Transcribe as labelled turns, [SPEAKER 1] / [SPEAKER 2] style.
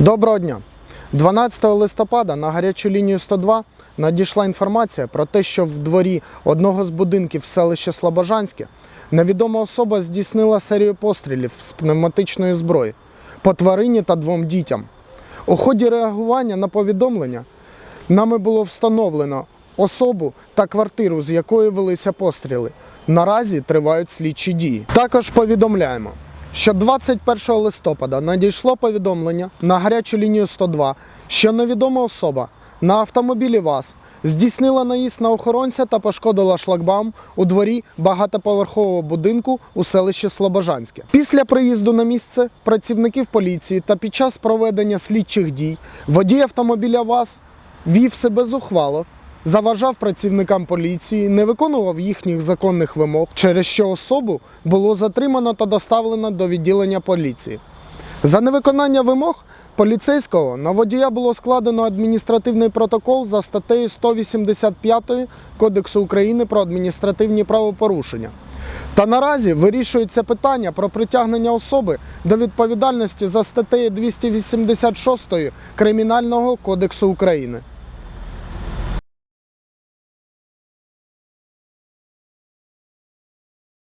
[SPEAKER 1] Доброго дня! 12 листопада на гарячу лінію 102 надійшла інформація про те, що в дворі одного з будинків селища Слобожанське невідома особа здійснила серію пострілів з пневматичної зброї по тварині та двом дітям. У ході реагування на повідомлення нами було встановлено особу та квартиру, з якої велися постріли. Наразі тривають слідчі дії. Також повідомляємо, що 21 листопада надійшло повідомлення на гарячу лінію 102, що невідома особа на автомобілі ВАЗ здійснила наїзд на охоронця та пошкодила шлагбаум у дворі багатоповерхового будинку у селищі Слобожанське. Після приїзду на місце працівників поліції та під час проведення слідчих дій водій автомобіля ВАЗ вів себе зухвало, заважав працівникам поліції, не виконував їхніх законних вимог, через що особу було затримано та доставлено до відділення поліції. За невиконання вимог поліцейського на водія було складено адміністративний протокол за статтею 185 Кодексу України про адміністративні правопорушення. Та наразі вирішується питання про притягнення особи до відповідальності за статтею 286 Кримінального кодексу України.